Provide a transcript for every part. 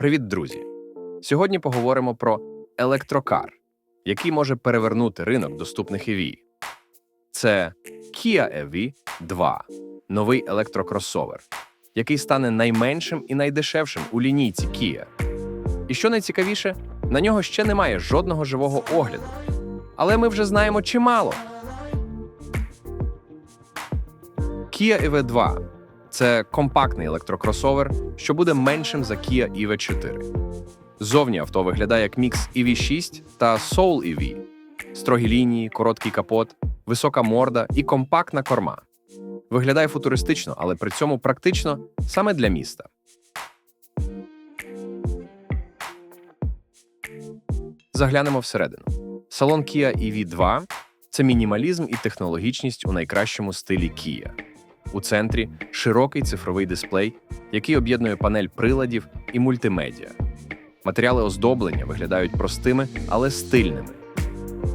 Привіт, друзі! Сьогодні поговоримо про електрокар, який може перевернути ринок доступних EV. Це Kia EV 2 новий електрокросовер, який стане найменшим і найдешевшим у лінійці Kia. І що найцікавіше, на нього ще немає жодного живого огляду. Але ми вже знаємо чимало. Kia EV2 це компактний електрокросовер, що буде меншим за Kia EV4. Зовні авто виглядає як мікс EV6 та Soul EV. Строгі лінії, короткий капот, висока морда і компактна корма. Виглядає футуристично, але при цьому практично саме для міста. Заглянемо всередину. Салон Kia EV2 – це мінімалізм і технологічність у найкращому стилі Kia. У центрі широкий цифровий дисплей, який об'єднує панель приладів і мультимедіа. Матеріали оздоблення виглядають простими, але стильними.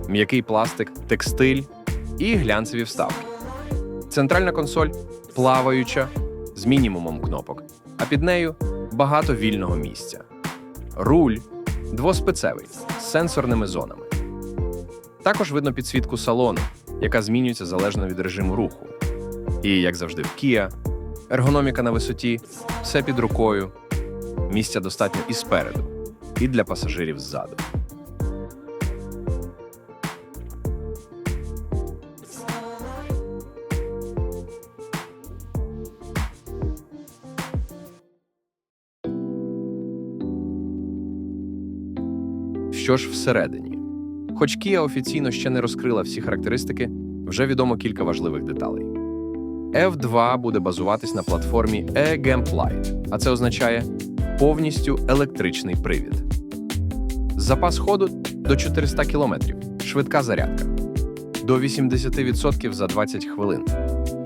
М'який пластик, текстиль і глянцеві вставки. Центральна консоль плаваюча з мінімумом кнопок, а під нею багато вільного місця. Руль двоспецевий з сенсорними зонами. Також видно підсвітку салону, яка змінюється залежно від режиму руху. І, як завжди, в Kia, ергономіка на висоті, все під рукою, місця достатньо і спереду, і для пасажирів ззаду. Що ж всередині? Хоч Kia офіційно ще не розкрила всі характеристики, вже відомо кілька важливих деталей. F2 буде базуватись на платформі E-Gamplight, а це означає повністю електричний привід. Запас ходу до 400 км, швидка зарядка до 80% за 20 хвилин.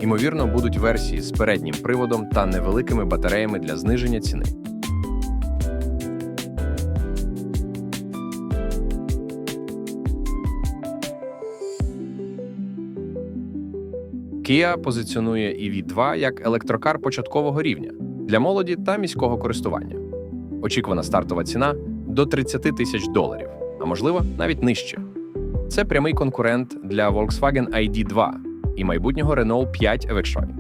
Ймовірно, будуть версії з переднім приводом та невеликими батареями для зниження ціни. Kia позиціонує EV2 як електрокар початкового рівня для молоді та міського користування. Очікувана стартова ціна до 30 тисяч доларів, а можливо навіть нижче. Це прямий конкурент для Volkswagen ID2 і майбутнього Renault 5 Electron.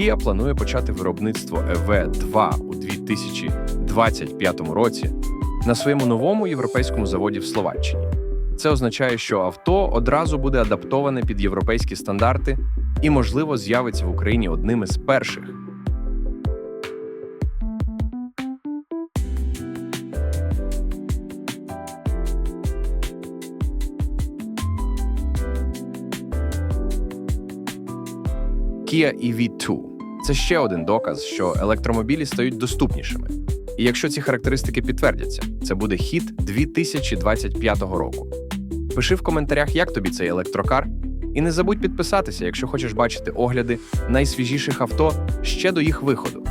Kia планує почати виробництво EV2 у 2025 році на своєму новому європейському заводі в Словаччині. Це означає, що авто одразу буде адаптоване під європейські стандарти і, можливо, з'явиться в Україні одним із перших. Kia EV2 – це ще один доказ, що електромобілі стають доступнішими. І якщо ці характеристики підтвердяться, це буде хід 2025 року. Пиши в коментарях, як тобі цей електрокар, і не забудь підписатися, якщо хочеш бачити огляди найсвіжіших авто ще до їх виходу.